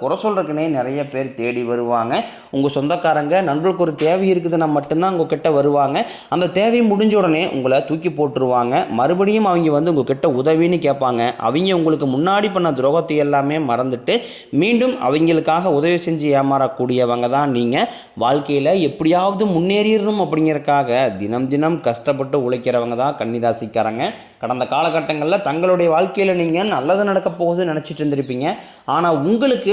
குறை சொல்கிறதுக்குனே நிறைய பேர் தேடி வருவாங்க. உங்கள் சொந்தக்காரங்க நண்பர்களுக்கு ஒரு தேவை இருக்குதுன்னா மட்டும்தான் உங்ககிட்ட வருவாங்க. அந்த தேவை முடிஞ்ச உடனே உங்களை தூக்கி போட்டுருவாங்க. மறுபடியும் அவங்க வந்து உங்ககிட்ட உதவின்னு கேட்பாங்க. அவங்க உங்களுக்கு முன்னாடி பண்ண துரோகத்தை எல்லாமே மறந்துட்டு மீண்டும் அவங்களுக்காக உதவி செஞ்சு ஏமாறக்கூடியவங்க தான் நீங்கள் வாழ்க்கையில் எப்படியாவது முன்னேறிடணும் அப்படிங்கிறக்காக தினம் தினம் கஷ்டப்பட்டு உழைக்கிறவங்க தான் கன்னிராசிக்காரங்க. கடந்த காலகட்டங்களில் தங்களுடைய வாழ்க்கையில் நீங்கள் நல்லது நடக்க போகுதுன்னு நினச்சிட்டு இருந்திருப்பீங்க. ஆனால் உங்களுக்கு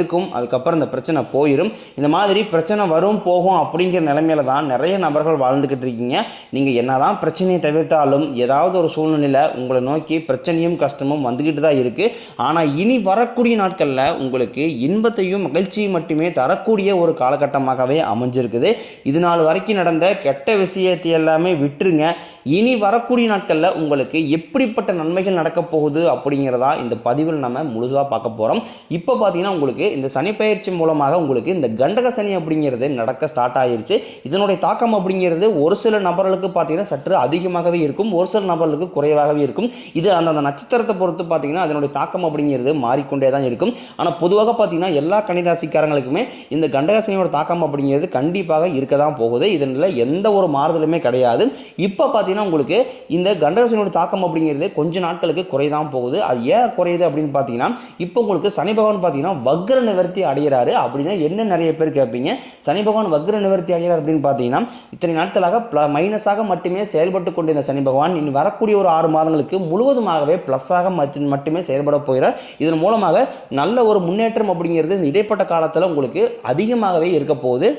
இருக்கும். அதுக்கப்புறம் இந்த பிரச்சனை போயிடும் இந்த மாதிரி பிரச்சனை வரும் போகும் அப்படிங்கிற நிலைமையில தான் நிறைய நபர்கள் வாழ்ந்துக்கிட்டு இருக்கீங்க. நீங்கள் என்னதான் பிரச்சனையை தவிர்த்தாலும் ஏதாவது ஒரு சூழ்நிலையில் உங்களை நோக்கி பிரச்சனையும் கஷ்டமும் வந்துக்கிட்டு தான் இருக்குது ஆனால் இனி வரக்கூடிய நாட்களில் உங்களுக்கு இன்பத்தையும் மகிழ்ச்சியும் மட்டுமே தரக்கூடிய ஒரு காலகட்டமாகவே அமைஞ்சிருக்குது. இது நாள் வரைக்கும் நடந்த கெட்ட விஷயத்தை எல்லாமே விட்டுருங்க. இனி வரக்கூடிய நாட்களில் உங்களுக்கு எப்படிப்பட்ட நன்மைகள் நடக்க போகுது அப்படிங்கிறதா இந்த பதிவில் நம்ம முழுசாக பார்க்க போகிறோம் இப்போ பார்த்தீங்கன்னா உங்களுக்கு இந்த சனி பயிற்சி மூலமாக உங்களுக்கு இந்த கண்டக சனி அப்படிங்கிறது நடக்க ஸ்டார்ட் ஆயிருச்சு. இதனுடைய தாக்கம் அப்படிங்கிறது ஒரு சில நபர்களுக்கு பார்த்தீங்கன்னா சற்று அதிகமாகவே இருக்கும். ஒரு சில நபர்களுக்கு குறைவாகவே இருக்கும். இது அந்தந்த நட்சத்திரத்தை பொறுத்து பார்த்தீங்கன்னா அதனுடைய தாக்கம் அப்படிங்கிறது மாறிக்கொண்டே தான் இருக்கும். ஆனால் பொதுவாக பார்த்தீங்கன்னா எல்லா கணிதாசிக்காரங்களுக்குமே இந்த கண்டகசனியோட தாக்கம் அப்படிங்கிறது கண்டிப்பாக இருக்க தான் போகுது. இதனில் எந்த ஒரு மாறுதலுமே கிடையாது. இப்போ பார்த்தீங்கன்னா உங்களுக்கு இந்த கண்டகசனியோட தாக்கம் அப்படிங்கிறது கொஞ்ச நாட்களுக்கு குறைதான் போகுது. அது ஏன் குறையுது அப்படின்னு பார்த்தீங்கன்னா இப்போ உங்களுக்கு சனி பகவான் பார்த்தீங்கன்னா வக்ர நிவர்த்தி அடைகிறாரு அப்படின்னா என்ன நிறைய பேர் கேட்பீங்க? சனி பகவான் வக்ர நிவர்த்தி அடைகிறார் அப்படின்னு பார்த்தீங்கன்னா இத்தனை நாட்களாக ப்ள மைனஸாக மட்டுமே செயல்பட்டு கொண்டிருந்த சனி பகவான் இனி வரக்கூடிய ஒரு ஆறு மாதங்களுக்கு முழுவதுமாகவே ப்ளஸ்ஸாக மட்டுமே செயல்பட போகிறார். இதன் மூலமாக நல்ல ஒரு முன்னேற்றம் அப்படிங்கிறது இந்த இடைப்பட்ட காலத்தில் உங்களுக்கு அதிகமாகவே இருக்க போகுது.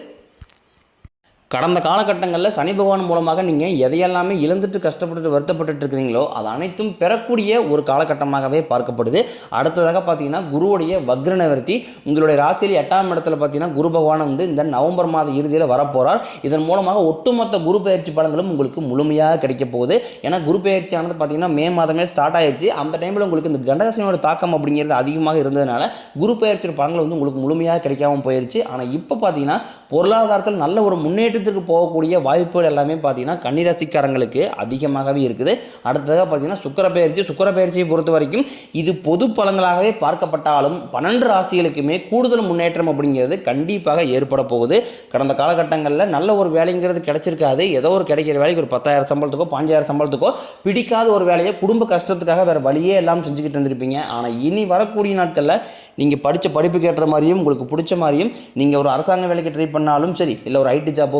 கடந்த காலகட்டங்களில் சனி பகவான் மூலமாக நீங்கள் எதையெல்லாமே இழந்துட்டு கஷ்டப்பட்டுட்டு வருத்தப்பட்டுட்டு இருக்கிறீங்களோ அது அனைத்தும் பெறக்கூடிய ஒரு காலகட்டமாகவே பார்க்கப்படுது. அடுத்ததாக பார்த்தீங்கன்னா குருவுடைய வக்ர நிவர்த்தி உங்களுடைய ராசியில் எட்டாம் இடத்துல பார்த்தீங்கன்னா குரு பகவான் வந்து இந்த நவம்பர் மாத இறுதியில் வரப்போகிறார் இதன் மூலமாக ஒட்டுமொத்த குரு பயிற்சி பலன்களும் உங்களுக்கு முழுமையாக கிடைக்க போகுது. ஏன்னா குரு பயிற்சியானது பார்த்தீங்கன்னா மே மாதமே ஸ்டார்ட் ஆயிடுச்சு அந்த டைமில் உங்களுக்கு இந்த கண்டகசனியோட தாக்கம் அப்படிங்கிறது அதிகமாக இருந்ததுனால குரு பயிற்சியோட பலன்கள் வந்து உங்களுக்கு முழுமையாக கிடைக்காம போயிருச்சு. ஆனால் இப்போ பார்த்தீங்கன்னா பொருளாதாரத்தில் நல்ல ஒரு முன்னேற்றத்திற்கு போகக்கூடிய வாய்ப்புகள் எல்லாமே பார்த்தீங்கன்னா கன்னிராசிக்காரங்களுக்கு அதிகமாகவே இருக்குது. அடுத்ததாக பார்த்தீங்கன்னா சுக்கரப்பெயர்ச்சி. சுக்கரப்பெயர்ச்சியை பொறுத்த வரைக்கும் இது பொது பலங்களாகவே பார்க்கப்பட்டாலும் பன்னெண்டு ராசிகளுக்குமே கூடுதல் முன்னேற்றம் அப்படிங்கிறது கண்டிப்பாக ஏற்பட போகுது. கடந்த காலகட்டங்களில் நல்ல ஒரு வேலைங்கிறது கிடைச்சிருக்காது. ஏதோ ஒரு கிடைக்கிற வேலைக்கு ஒரு பத்தாயிரம் சம்பளத்துக்கோ பாஞ்சாயிரம் சம்பளத்துக்கோ பிடிக்காத ஒரு வேலையை குடும்ப கஷ்டத்துக்காக வேறு வழியே எல்லாம் செஞ்சுக்கிட்டு இருந்திருப்பீங்க. ஆனால் இனி வரக்கூடிய நாட்களில் நீங்கள் படித்த படிப்புக்கு ஏற்ற மாதிரியும் உங்களுக்கு பிடிச்ச மாதிரியும் நீங்கள் ஒரு அரசாங்க வேலைக்கு ட்ரை பண்ணாலும் சரி இல்லை ஒரு ஐடி ஜாப்போ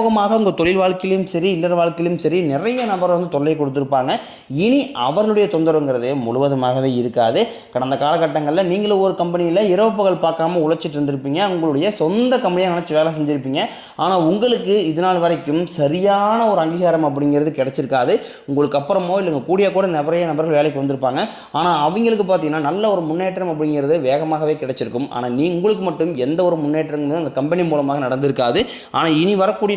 மறைமுகமாக உங்கள் தொழில் வாழ்க்கையிலும் சரி இல்லற வாழ்க்கையிலும் சரி நிறைய நபர் வந்து தொல்லை கொடுத்துருப்பாங்க. இனி அவர்களுடைய தொந்தரவுங்கிறது முழுவதுமாகவே இருக்காது. கடந்த காலகட்டங்களில் நீங்களும் ஒரு கம்பெனியில் இரவு பகல் பார்க்காம உழைச்சிட்டு இருந்திருப்பீங்க. உங்களுடைய சொந்த கம்பெனியாக நினச்சி வேலை செஞ்சுருப்பீங்க. ஆனால் உங்களுக்கு இது நாள் வரைக்கும் சரியான ஒரு அங்கீகாரம் அப்படிங்கிறது கிடச்சிருக்காது. உங்களுக்கு அப்புறமோ இல்லைங்க கூடிய கூட நிறைய நபர்கள் வேலைக்கு வந்திருப்பாங்க. ஆனால் அவங்களுக்கு பார்த்தீங்கன்னா நல்ல ஒரு முன்னேற்றம் அப்படிங்கிறது வேகமாகவே கிடைச்சிருக்கும். ஆனால் நீ உங்களுக்கு மட்டும் எந்த ஒரு முன்னேற்றமும் அந்த கம்பெனி மூலமாக நடந்திருக்காது. ஆனால் இனி வரக்கூடிய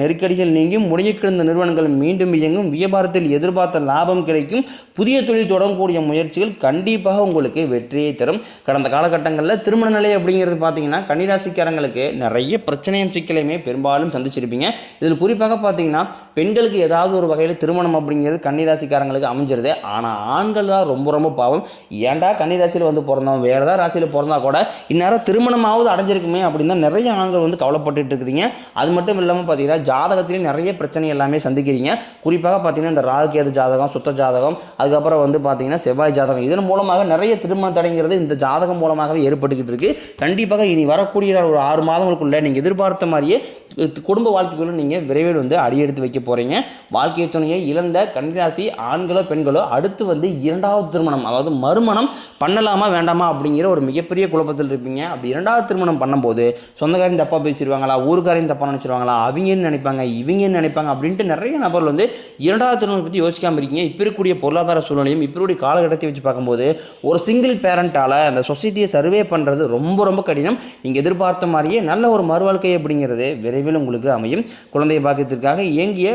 நெருக்கடிகள் நீங்கும் முடங்கி கிடந்த நிறுவனங்கள் மீண்டும் இயங்கும். வியாபாரத்தில் எதிர்பார்த்த லாபம் கிடைக்கும். புதிய தொழில் தொடங்கக்கூடிய முயற்சிகள் கண்டிப்பாக உங்களுக்கு வெற்றியை தரும். கடந்த காலகட்டங்களில் திருமண நிலை அப்படிங்கிறது பார்த்தீங்கன்னா கன்னிராசிக்காரங்களுக்கு நிறைய பிரச்சனையும் சிக்கலையுமே பெரும்பாலும் சந்திச்சிருப்பீங்க. இதில் குறிப்பாக பார்த்தீங்கன்னா பெண்களுக்கு ஏதாவது ஒரு வகையில் திருமணம் அப்படிங்கிறது கன்னிராசிக்காரங்களுக்கு அமைஞ்சிருது. ஆனால் ஆண்கள் தான் ரொம்ப ரொம்ப பாவம். ஏன்டா கன்னிராசியில் வந்து பிறந்தோம் வேறு ஏதாவது ராசியில் பிறந்தா கூட இந்நேரம் திருமணமாவது அடைஞ்சிருக்குமே அப்படின்னு தான் நிறைய ஆண்கள் வந்து கவலைப்பட்டு இருக்கிறீங்க. அது மட்டும் இல்லாமல் பார்த்தீங்கன்னா ஜாதகத்திலேயும் நிறைய பிரச்சனை எல்லாமே சந்திக்கிறீங்க. குறிப்பாக பார்த்தீங்கன்னா இந்த ராகுகேது ஜாதகம் சுத்த ஜாதகம் அதுக்கப்புறம் வந்து பார்த்தீங்கன்னா செவ்வாய் ஜாதகம். இதன் மூலமாக நிறைய திருமண தடைங்கிறது இந்த ஜாதகம் மூலமாகவே ஏற்பட்டுக்கிட்டு இருக்குது கண்டிப்பாக இனி வரக்கூடிய ஒரு ஆறு மாதங்களுக்குள்ளே நீங்கள் எதிர்பார்த்த மாதிரியே குடும்ப வாழ்க்கைக்குள்ளே நீங்கள் விரைவில் வந்து அடியெடுத்து வைக்க போகிறீங்க வாழ்க்கை துணையை இழந்த கன்னிராசி ஆண்களோ பெண்களோ அடுத்து வந்து இரண்டாவது திருமணம் அதாவது மறுமணம் பண்ணலாமா வேண்டாமா அப்படிங்கிற ஒரு மிகப்பெரிய குழப்பத்தில் இருப்பீங்க. அப்படி இரண்டாவது திருமணம் பண்ணும்போது சொந்தக்காரையும் தப்பாக பேசிடுவாங்களா ஊருக்காரையும் தப்பாக நினச்சிருவாங்களா என்ன நினைப்பாங்க இவங்கன்னு நினைப்பாங்க அப்படின்ட்டு நிறைய நபர்கள் வந்து இரண்டாவது திருமணம் பற்றி யோசிக்காமல் இருக்கீங்க. இப்போ இருக்கக்கூடிய பொருளாதார சூழ்நிலையும் இப்போ இருக்கக்கூடிய காலகட்டத்தை வச்சு பார்க்கும்போது ஒரு சிங்கிள் பேரண்ட்டால் அந்த சொசைட்டியை சர்வே பண்ணுறது ரொம்ப ரொம்ப கடினம். நீங்கள் எதிர்பார்த்த மாதிரியே நல்ல ஒரு மறுவாழ்க்கை அப்படிங்கிறது விரைவில் உங்களுக்கு அமையும். குழந்தைய பாக்கியத்திற்காக இயங்கிய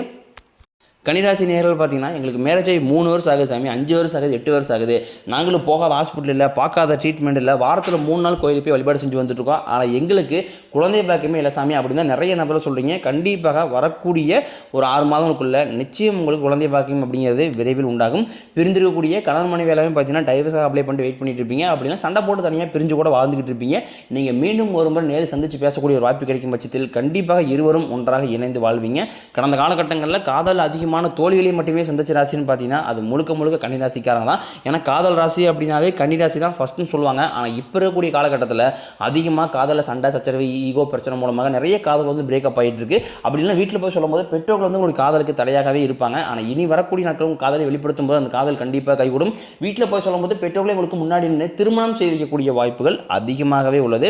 கன்னிராசி நேரில் பார்த்தீங்கன்னா எங்களுக்கு மேரேஜ் ஆகி மூணு வருஷம் ஆகுது சாமி அஞ்சு வருஷம் ஆகுது எட்டு வருஷம் ஆகுது. நாங்களும் போகாத ஹாஸ்பிட்டல் இல்லை பார்க்காத ட்ரீட்மெண்ட் இல்லை. வாரத்தில் மூணு நாள் கோயிலுக்கு போய் வழிபாடு செஞ்சு வந்துட்டுருக்கோம். ஆனால் எங்களுக்கு குழந்தை பாக்கியமே இல்லை சாமி அப்படின்னு தான் நிறைய நபர்கள் சொல்கிறீங்க கண்டிப்பாக வரக்கூடிய ஒரு ஆறு மாதங்களுக்குள்ள நிச்சயம் உங்களுக்கு குழந்தை பாக்கியம் அப்படிங்கிறது விரைவில் உண்டாகும். பிரிந்திருக்கக்கூடிய கணவன் மனைவி எல்லாமே பார்த்தீங்கன்னா டைவர்ஸாக அப்ளை பண்ணிட்டு வெயிட் பண்ணிட்டு இருப்பீங்க. அப்படின்னா சண்டை போட்டு தனியாக பிரிஞ்சு கூட வாழ்ந்துகிட்டு இருப்பீங்க. நீங்கள் மீண்டும் ஒரு முறை நேரில் சந்தித்து பேசக்கூடிய ஒரு வாய்ப்பு கிடைக்கும் பட்சத்தில் கண்டிப்பாக இருவரும் ஒன்றாக இணைந்து வாழ்வீங்க. கடந்த காலகட்டங்களில் காதல் அதிகமாக அதிகமான தோல்விகளை மட்டுமே சந்திச்ச ராசின்னு பார்த்தீங்கன்னா அது முழுக்க முழுக்க கன்னிராசிக்காரங்க தான். ஏன்னா காதல் ராசி அப்படின்னாவே கன்னிராசி தான் ஃபஸ்ட்டுன்னு சொல்லுவாங்க. ஆனால் இப்போ இருக்கக்கூடிய காலகட்டத்தில் அதிகமாக காதலில் சண்டை சச்சரவு ஈகோ பிரச்சனை மூலமாக நிறைய காதல் வந்து பிரேக்கப் ஆகிட்டு இருக்கு அப்படி இல்லைன்னா வீட்டில் போய் சொல்லும்போது பெற்றோர்கள் வந்து உங்களுக்கு காதலுக்கு தடையாகவே இருப்பாங்க. ஆனால் இனி வரக்கூடிய நாட்கள் உங்கள் காதலை வெளிப்படுத்தும் போது அந்த காதல் கண்டிப்பாக கைகூடும். வீட்டில் போய் சொல்லும்போது பெற்றோர்களே உங்களுக்கு முன்னாடி நின்று திருமணம் செய்து வைக்கக்கூடிய வாய்ப்புகள் அதிகமாகவே உள்ளது.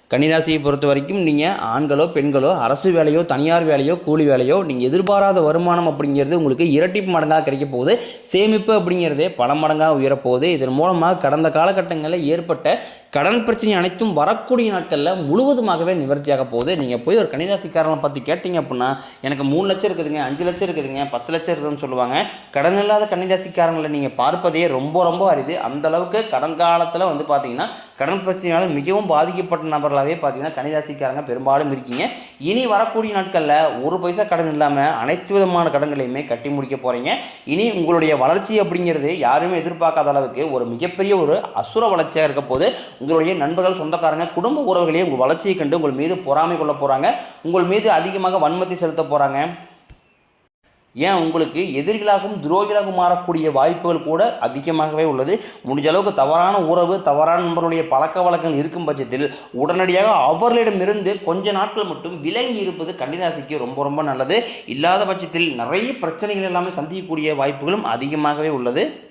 கன்னிராசியை பொறுத்த வரைக்கும் நீங்கள் ஆண்களோ பெண்களோ அரசு வேலையோ தனியார் வேலையோ கூலி வேலையோ நீங்கள் எதிர்பாராத வருமானம் அப்படிங்கிறது உங்களுக்கு இரட்டிப்பு மடங்காக கிடைக்க போகுது. சேமிப்பு அப்படிங்கிறதே பல மடங்காக உயரப்போகுது. இதன் மூலமாக கடந்த காலகட்டங்களில் ஏற்பட்ட கடன் பிரச்சனை அனைத்தும் வரக்கூடிய நாட்களில் முழுவதுமாகவே நிவர்த்தியாக போகுது. நீங்கள் போய் ஒரு கன்னிராசிக்காரனை பற்றி கேட்டிங்க அப்படின்னா எனக்கு மூணு லட்சம் இருக்குதுங்க அஞ்சு லட்சம் இருக்குதுங்க பத்து லட்சம் இருக்குதுன்னு சொல்லுவாங்க. கடன் இல்லாத கன்னிராசிக்காரங்களை நீங்கள் பார்ப்பதே ரொம்ப ரொம்ப அரிது. அந்த அளவுக்கு கடன் காலத்தில் வந்து பார்த்தீங்கன்னா கடன் பிரச்சனையால் மிகவும் பாதிக்கப்பட்ட நபர்களாகவே பார்த்தீங்கன்னா கன்னிராசிக்காரங்க பெரும்பாலும் இருக்கீங்க. இனி வரக்கூடிய நாட்களில் ஒரு பைசா கடன் இல்லாமல் அனைத்து விதமான கடன்களையுமே கட்டி முடிக்க போகிறீங்க இனி உங்களுடைய வளர்ச்சி அப்படிங்கிறது யாருமே எதிர்பார்க்காத அளவுக்கு ஒரு மிகப்பெரிய ஒரு அசுர வளர்ச்சியாக இருக்க போது உங்களுடைய நண்பர்கள் சொந்தக்காரங்க குடும்ப உறவுகளே உங்கள் வளர்ச்சியை கண்டு உங்கள் மீது பொறாமை கொள்ள போகிறாங்க உங்கள் மீது அதிகமாக வன்மத்தை செலுத்த போகிறாங்க ஏன் உங்களுக்கு எதிரிகளாகவும் துரோகிகளாகவும் மாறக்கூடிய வாய்ப்புகள் கூட அதிகமாகவே உள்ளது? முடிஞ்ச அளவுக்கு தவறான உறவு தவறான நண்பர்களுடைய பழக்க வழக்கங்கள் இருக்கும் பட்சத்தில் உடனடியாக அவர்களிடமிருந்து கொஞ்ச நாட்கள் மட்டும் விலகி இருப்பது கன்னிராசிக்கு ரொம்ப ரொம்ப நல்லது. இல்லாத பட்சத்தில் நிறைய பிரச்சனைகள் எல்லாமே சந்திக்கக்கூடிய வாய்ப்புகளும் அதிகமாகவே உள்ளது.